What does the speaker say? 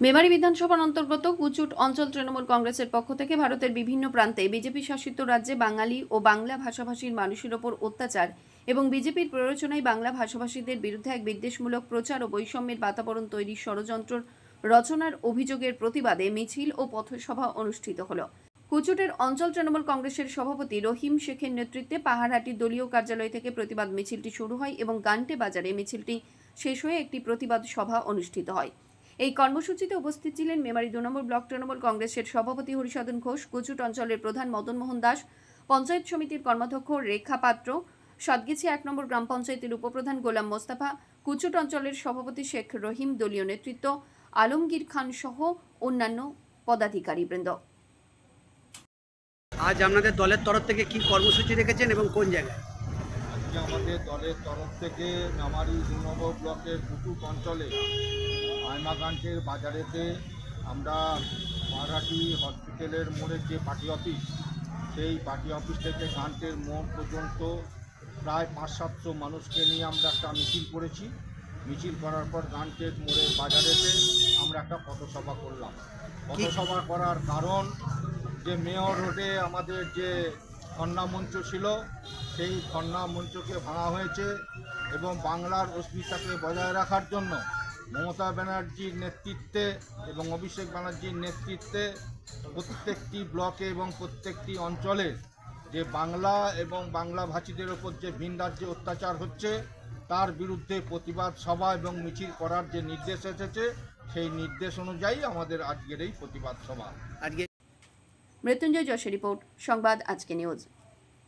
মেমারি বিধানসভার অন্তর্গত কুচুট অঞ্চল তৃণমূল কংগ্রেসের পক্ষ থেকে ভারতের বিভিন্ন প্রান্তে বিজেপি শাসিত রাজ্যে বাঙালি ও বাংলা ভাষাভাষীর মানুষের ওপর অত্যাচার এবং বিজেপির প্ররোচনায় বাংলা ভাষাভাষীদের বিরুদ্ধে এক বিদ্বেষমূলক প্রচার ও বৈষম্যের বাতাবরণ তৈরির ষড়যন্ত্র রচনার অভিযোগের প্রতিবাদে মিছিল ও পথসভা অনুষ্ঠিত হল। কুচুটের অঞ্চল তৃণমূল কংগ্রেসের সভাপতি রহিম শেখের নেতৃত্বে পাহাড়হাটি দলীয় কার্যালয় থেকে প্রতিবাদ মিছিলটি শুরু হয় এবং গান্টে বাজারে মিছিলটি শেষ হয়ে একটি প্রতিবাদ সভা অনুষ্ঠিত হয়। এই কর্মসূচিতে উপস্থিত ছিলেন মেমারি দু নম্বর ব্লক তৃণমূল কংগ্রেসের সভাপতি হরিসাধন ঘোষ কুচুট অঞ্চলের প্রধান মদন মোহন দাস, পঞ্চায়েত সমিতির কর্মাধ্যক্ষ রেখা পাত্র, সদগেছি এক নম্বর গ্রাম পঞ্চায়েতের উপপ্রধান গোলাম মোস্তাফা কুচুট অঞ্চলের সভাপতি শেখ রহিম দলীয় নেতৃত্ব, আলমগীর খান সহ অন্যান্য পদাধিকারী পদাধিকারীবৃন্দ। আজ আপনাদের দলের তরফ থেকে কি কর্মসূচি রেখেছেন এবং কোন জায়গায়? আজকে আমাদের দলের তরফ থেকে নামারি দু নম্বর ব্লকের কুটুক অঞ্চলে আয়মাকান্তের বাজারেতে আমরা মারাঠি হসপিটালের মোড়ের যে পার্টি অফিস সেই পার্টি অফিস থেকে গান্টের মোড় পর্যন্ত প্রায় পাঁচ সাতশো মানুষকে নিয়ে আমরা একটা মিছিল করেছি। মিছিল করার পর গান্টের মোড়ের বাজারেতে আমরা একটা পথসভা করলাম। পথসভা করার কারণ যে মেয়র রোডে আমাদের যে খন্না মঞ্চ ছিল সেই খন্না মঞ্চকে ভাঙা হয়েছে এবং বাংলার অস্মিতাকে বজায় রাখার জন্য মমতা ব্যানার্জির নেতৃত্বে এবং অভিষেক ব্যানার্জির নেতৃত্বে প্রত্যেকটি ব্লকে এবং প্রত্যেকটি অঞ্চলে যে বাংলা এবং বাংলা ভাষীদের ওপর যে ভিন রাজ্যে অত্যাচার হচ্ছে, তার বিরুদ্ধে প্রতিবাদ সভা এবং মিছিল করার যে নির্দেশ এসেছে, সেই নির্দেশ অনুযায়ী আমাদের আজকের এই প্রতিবাদ সভা। আজকে মৃত্যুঞ্জয় যশের রিপোর্ট, সংবাদ আজকে নিউজ।